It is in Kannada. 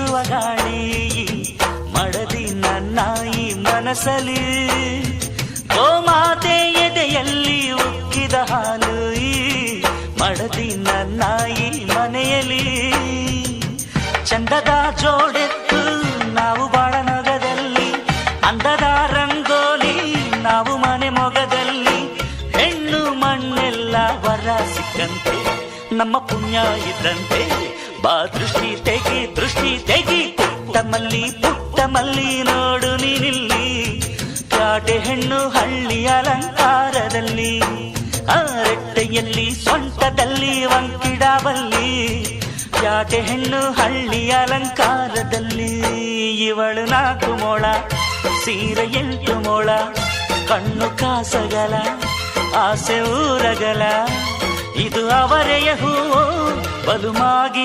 ಬೀಸುವ ಗಾಳಿ, ಮಡದಿ ನನ್ನಾಯಿ ಮನಸಲಿ ಗೋಮಾತೆ ಎದೆಯಲ್ಲಿ ಉಕ್ಕಿದ ಹಾಲು ಈ ಮಡದಿ ನನ್ನಾಯಿ ಮನೆಯಲ್ಲಿ. ಚಂದದ ಜೋಡೆತ್ತು ನಾವು ಬಾಳನೊಗದಲ್ಲಿ, ಅಂದದ ರಂಗೋಲಿ ನಾವು ಮನೆ ಮೊಗದಲ್ಲಿ. ಹೆಣ್ಣು ಮಣ್ಣೆಲ್ಲ ವರ ಸಿಕ್ಕಂತೆ, ನಮ್ಮ ಪುಣ್ಯ ಇದ್ದಂತೆ, ಬಾ ದೃಷ್ಟಿ ತೆಗೆ ದೃಷ್ಟಿ ಮಲ್ಲಿ, ಪುಟ್ಟ ಮಲ್ಲಿ ನೋಡು ನೀನಿಲ್ಲಿ. ಕಾಟೆ ಹೆಣ್ಣು ಹಳ್ಳಿ ಅಲಂಕಾರದಲ್ಲಿ ಆರಟ್ಟೆಯಲ್ಲಿ ಸೊಂಟದಲ್ಲಿ ಕಾಟೆ ಯಾಕೆ ಹೆಣ್ಣು ಹಳ್ಳಿ ಅಲಂಕಾರದಲ್ಲಿ, ಇವಳು ನಾಲ್ಕು ಮೋಳ, ಸೀರೆ ಎಂಟು ಮೋಳ, ಕಣ್ಣು ಕಾಸಗಲ, ಆಸೆ ಊರಗಲ. ಇದು ಅವರೆಯ ಹೂವು, ಬಲುಮಾಗಿ